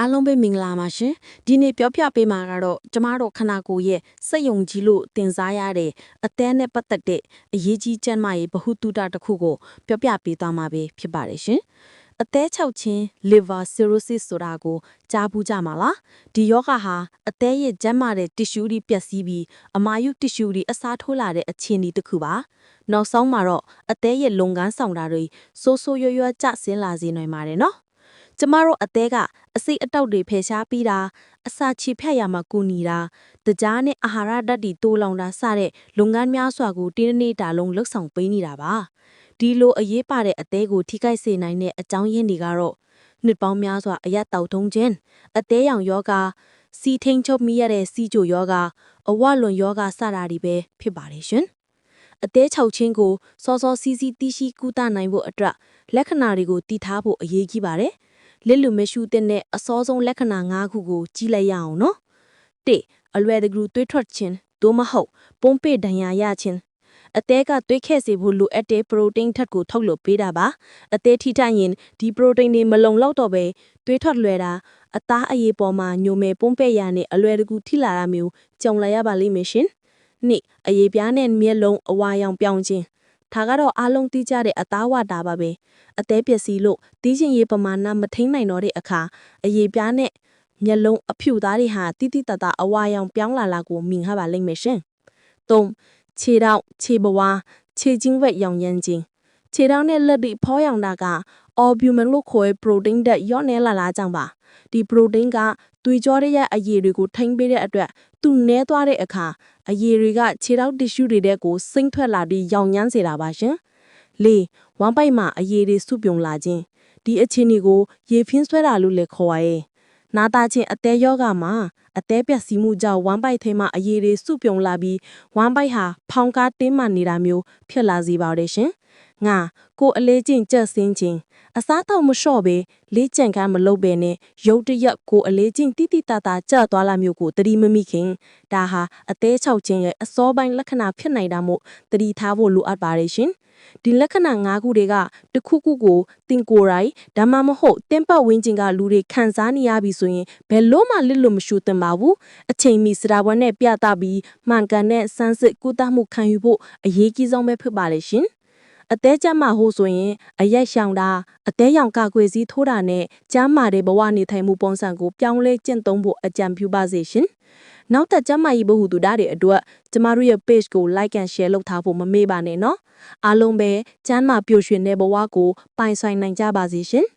အားလုံးပဲမင်္ဂလာပါရှင်ဒီနေ့ပြောပြပေးမှာကတော့ကျမတို့ခနာကိုယ်ရဲ့စက်ယုံကြီးလို့တင်စားရတဲ့အသည်းနဲ့ပတ်သက်တဲ့အရေးကြီးကျန်းမာရေးဗဟုသုတတစ်ခုကိုပြောပြပေးသွားမှာပဲဖြစ်ပါတယ်ရှင်အသေးချောက်ချင်း liver cirrhosis ဆိုတာကိုကြားဘူးကြမှာလားဒီယောဂဟာအသေးရဲ့ကျန်းမာတဲ့ tissue တွေပျက်စီးပြီးအမာယု tissue တွေအစားထိုးလာတဲ့အခြေအနေတစ်ခုပါနောက်ဆုံးမှာတော့အသေးရဲ့လုပ်ငန်းဆောင်တာတွေဆိုးဆိုးရွားရွားကျဆင်းလာစေနိုင်ပါတယ်နော် ကျမတို့အသေးကအစိတ်အတောက်တွေဖယ်ရှားပြီးတာအစာချေဖြတ်ရမှာကူညီတာတကြားနဲ့အာဟာရဓာတ်တွေတိုးလောင်တာစတဲ့လုပ်ငန်းများစွာကိုတင်းတစ်နေ့တာလုံးလှုပ်ဆောင်ပေးနေတာပါဒီလိုအရေးပါတဲ့အသေးကိုထိခိုက်စေနိုင်တဲ့အကြောင်းရင်းတွေကတော့နှစ်ပေါင်းများစွာအရက်တောက်ထုံးခြင်းအသေးရောင်ယောဂစီထိန်ချုပ်မိရတဲ့စီကြိုယောဂအဝလွန်ယောဂစတာတွေပဲဖြစ်ပါတယ်ရှင်အသေးချောက်ချင်းကိုစောစောစီးစီးတီးရှိကုသနိုင်ဖို့အတွက်လက္ခဏာတွေကိုတည်ထားဖို့အရေးကြီးပါတယ် လစ်လူမရှုတဲ့နဲ့အစောဆုံးလက္ခဏာ၅ခုကိုကြည့်လိုက်ရအောင်နော်၁အလွယ်တကူသွေးထွက်ခြင်းသို့မဟုတ်ပုံပေဒဏ်ရာရခြင်းအသေးကသွေးခဲ့စေဖို့လိုအပ်တဲ့ပရိုတိန်းထက်ကိုထုတ်လုပ်ပေးတာပါအသေးထိထိုက်ရင်ဒီပရိုတိန်းတွေမလုံလောက်တော့ပဲသွေးထွက်လွယ်တာအသားအရေးပေါ်မှာညိုမယ်ပုံပဲ့ရနဲ့အလွယ်တကူထိလာတာမျိုးကြုံလာရပါလိမ့်မယ်ရှင်နှစ်အရေးပြားနဲ့မျက်လုံးအဝါရောင်ပြောင်းခြင်း ဒါကတော့အားလုံးသိကြတဲ့အသားဝတာပါပဲအသေးပျက်စီးလို့တီးချင်ရေးပမာဏမထိန်နိုင်တော့တဲ့အခါအရေးပြားနဲ့မျက်လုံးအဖြူသားတွေဟာတိတိတတ်တာအဝါရောင်ပြောင်းလာလာကိုမြင်ရပါလိမ့်မယ်ရှင်၃ခြေထောက်ခြေဘဝါခြေချင်းဝက်ရောင်ရမ်းခြင်းခြေထောက်နဲ့လက်တွေဖောရောင်တာက albumin လို့ခေါ်တဲ့ protein ဓာတ်ရော့နေလာလာကြောင့်ပါဒီ protein ကသွေးကြောရဲ့အရည်တွေကိုထိမ့်ပေးတဲ့အတွက်သူနဲသွားတဲ့အခါအရည်တွေကခြေထောက် tissue တွေတဲ့ကိုစိမ့်ထွက်လာပြီးရောင်ရမ်းစေတာပါရှင်၄ဝမ်းပိုက်မှာအရည်တွေစုပြုံလာခြင်းဒီအခြေအနေကိုရေဖင်းဆွဲတာလို့လည်းခေါ်ရရဲ့နာတာချင်းအသေးယောဂမှာအသေးပျက်စီးမှုကြောင့်ဝမ်းပိုက်ထဲမှာအရည်တွေစုပြုံလာပြီးဝမ်းပိုက်ဟာဖောင်ကားတင်းမာနေတာမျိုးဖြစ်လာစေပါတယ်ရှင် ငါကိုအလေးကျင့်ကြက်စင်းခြင်းအစားတော့မလျှော့ပဲလေးကြံကမ်းမလုပ်ပဲနဲ့ရုတ်တရက်ကိုအလေးကျင့်တိတိတတာကြက်သွားလာမျိုးကိုတတိမမိခင်ဒါဟာအသေးချောက်ခြင်းရဲ့အစောပိုင်းလက္ခဏာဖြစ်နိုင်တာမို့တတိထားဖို့လိုအပ်ပါတယ်ရှင်ဒီလက္ခဏာ၅ခုတွေကတစ်ခုခုကိုတင်ကိုယ်တိုင်ဒါမှမဟုတ်တင်ပတ်ဝင်းကျင်ကလူတွေခံစားနေရပြီဆိုရင်ဘယ်လို့မှလစ်လို့မရှူသင့်ပါဘူးအချိန်မီစရာပွဲနဲ့ပြသပြီးမှန်ကန်တဲ့စမ်းစစ်ကုသမှုခံယူဖို့အရေးကြီးဆုံးပဲဖြစ်ပါလေရှင် အသေးကျမ်းမာဖို့ဆိုရင်အရက်ရှောင်တာအသေးရောင်ကကွေစည်းထိုးတာနဲ့ကျမ်းမာတဲ့ဘဝနေထိုင်မှုပုံစံကိုပြောင်းလဲကျင့်သုံးဖို့အကြံပြုပါစေရှင်။နောက်သက်ကျမ်းမာရေးဘဟုသူဓာတ်တွေအတွက်ကျမတို့ရဲ့ page ကို like and share လုပ်ထားဖို့မမေ့ပါနဲ့နော်။အားလုံးပဲကျမ်းမာပျော်ရွှင်တဲ့ဘဝကိုပိုင်ဆိုင်နိုင်ကြပါစေရှင်။